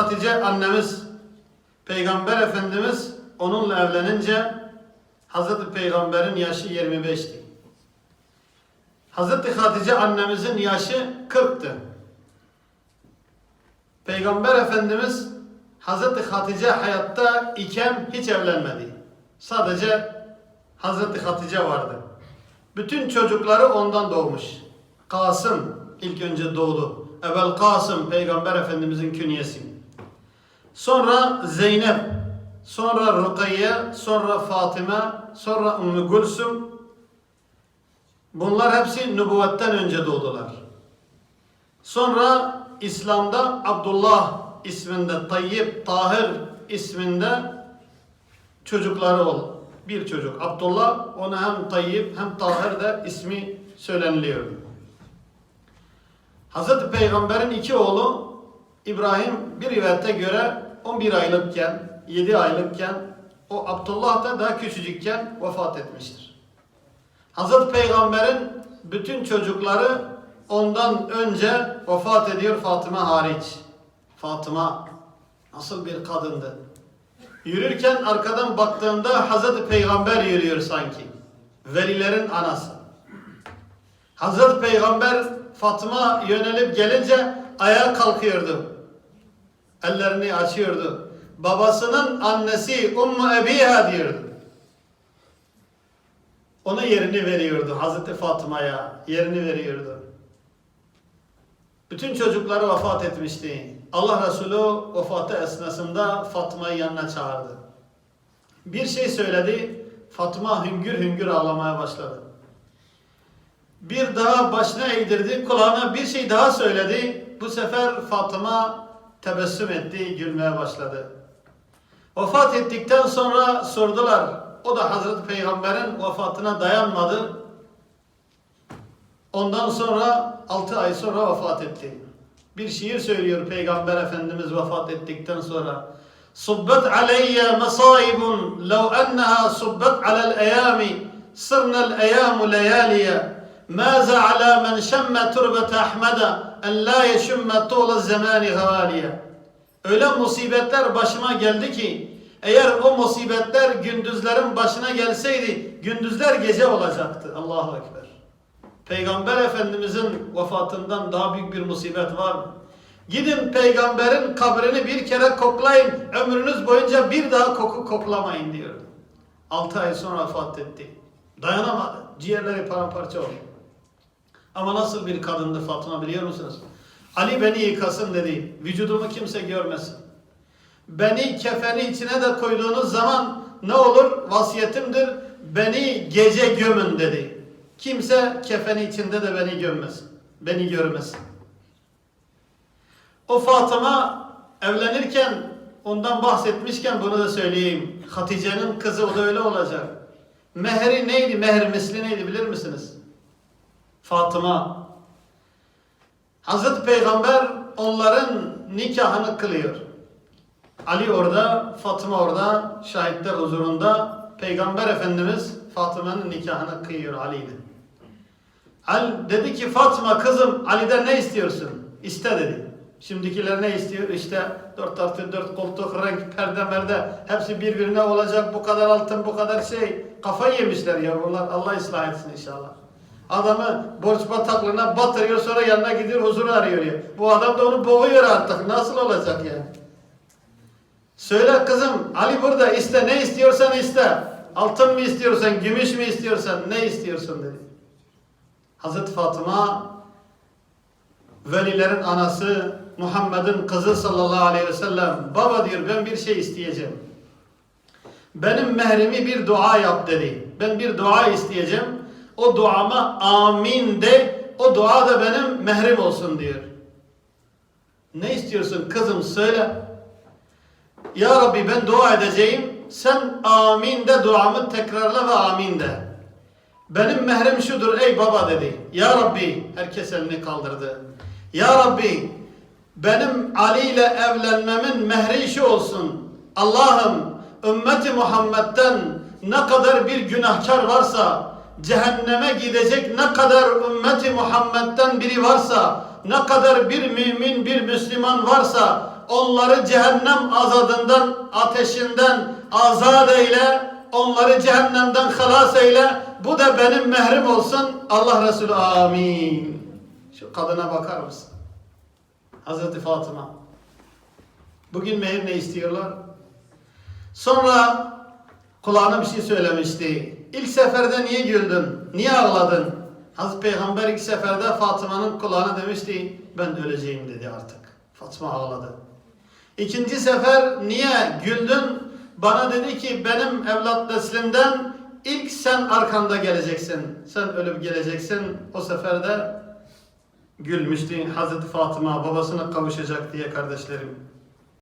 Hatice annemiz Peygamber Efendimiz onunla evlenince Hazreti Peygamber'in yaşı 25'ti. Hazreti Hatice annemizin yaşı 40'tı. Peygamber Efendimiz Hazreti Hatice hayatta iken hiç evlenmedi. Sadece Hazreti Hatice vardı. Bütün çocukları ondan doğmuş. Kasım ilk önce doğdu. Ebel Kasım Peygamber Efendimizin künyesi. Sonra Zeynep, sonra Rukiye, sonra Fatıma, sonra Ümmü Gülsüm. Bunlar hepsi nübüvvetten önce doğdular. Sonra İslam'da Abdullah isminde, Tayyip, Tahir isminde çocukları ol. Bir çocuk Abdullah, ona hem Tayyip hem Tahir de ismi söyleniliyor. Hazreti Peygamber'in iki oğlu İbrahim bir rivayete göre 11 aylıkken, 7 aylıkken o Abdullah da daha küçücükken vefat etmiştir. Hazreti Peygamber'in bütün çocukları ondan önce vefat ediyor Fatıma hariç. Fatıma nasıl bir kadındı. Yürürken arkadan baktığında Hazreti Peygamber yürüyor sanki. Velilerin anası. Hazreti Peygamber Fatıma yönelip gelince ayağa kalkıyordu. Ellerini açıyordu. Babasının annesi Ummu Ebiha diyordu. Ona yerini veriyordu. Hazreti Fatıma'ya yerini veriyordu. Bütün çocukları vefat etmişti. Allah Resulü vefatı esnasında Fatıma'yı yanına çağırdı. Bir şey söyledi. Fatıma hüngür hüngür ağlamaya başladı. Bir daha başına eğdirdi, kulağına bir şey daha söyledi. Bu sefer Fatıma tebessüm etti, gülmeye başladı. Vefat ettikten sonra sordular. O da Hazreti Peygamber'in vefatına dayanmadı. Ondan sonra 6 ay sonra vefat etti. Bir şiir söylüyor Peygamber Efendimiz vefat ettikten sonra. Subbat aleyye mesaibun lev enneha subbat alel eyami sırnel eyamu leyaliye Maza ala men şemme turbete ahmeda en la yeşümme tuğla zemani havaliye. Öyle musibetler başıma geldi ki eğer o musibetler gündüzlerin başına gelseydi gündüzler gece olacaktı. Allahu Ekber. Peygamber Efendimizin vefatından daha büyük bir musibet var mı? Gidin peygamberin kabrini bir kere koklayın. Ömrünüz boyunca bir daha koku koklamayın diyor. Altı ay sonra vefat etti. Dayanamadı. Ciğerleri paramparça oldu. Ama nasıl bir kadındı Fatıma biliyor musunuz? Ali beni yıkasın dedi. Vücudumu kimse görmesin. Beni kefeni içine de koyduğunuz zaman ne olur? Vasiyetimdir. Beni gece gömün dedi. Kimse kefeni içinde de beni gömmesin. Beni görmesin. O Fatıma evlenirken ondan bahsetmişken bunu da söyleyeyim. Hatice'nin kızı o da öyle olacak. Mehri neydi? Meher misli neydi bilir misiniz? Fatıma. Hazreti Peygamber onların nikahını kılıyor. Ali orada, Fatıma orada, şahitler huzurunda Peygamber Efendimiz Fatıma'nın nikahını kıyıyor Ali ile. Ali dedi ki Fatma kızım Ali'den ne istiyorsun? İste dedi. Şimdikiler ne istiyor? İşte dört artı dört koltuk, renk, perde, merde hepsi birbirine olacak. Bu kadar altın, bu kadar şey. Kafayı yemişler ya bunlar. Allah ıslah etsin inşallah. Adamı borç bataklığına batırıyor sonra yanına gidiyor huzuru arıyor ya. Bu adam da onu boğuyor artık. Nasıl olacak yani? Söyle kızım Ali burada iste ne istiyorsan iste. Altın mı istiyorsan, gümüş mü istiyorsan ne istiyorsun dedi. Hazreti Fatıma velilerin anası Muhammed'in kızı sallallahu aleyhi ve sellem baba diyor ben bir şey isteyeceğim. Benim mehrimi bir dua yap dedi. Ben bir dua isteyeceğim. O duama amin de o dua da benim mehrim olsun diyor. Ne istiyorsun kızım söyle. Ya Rabbi ben dua edeceğim. Sen amin de duamı tekrarla ve amin de. Benim mehrim şudur ey baba dedi. Ya Rabbi herkes elini kaldırdı. Ya Rabbi benim Ali ile evlenmemin mehri şu olsun. Allah'ım ümmeti Muhammed'den ne kadar bir günahkar varsa cehenneme gidecek ne kadar ümmeti Muhammed'den biri varsa ne kadar bir mümin bir Müslüman varsa onları cehennem azadından, ateşinden azat eyle, onları cehennemden halas eyle. Bu da benim mehrim olsun. Allah Resulü amin. Şu kadına bakar mısın? Hazreti Fatıma. Bugün mehir ne istiyorlar? Sonra kulağına bir şey söylemişti. İlk seferde niye güldün? Niye ağladın? Hazreti Peygamber ilk seferde Fatıma'nın kulağına demişti. Ben öleceğim dedi artık. Fatıma ağladı. İkinci sefer niye güldün? Bana dedi ki benim evlat neslimden ilk sen arkanda geleceksin. Sen ölüp geleceksin. O seferde gülmüştü Hazreti Fatıma babasına kavuşacak diye kardeşlerim.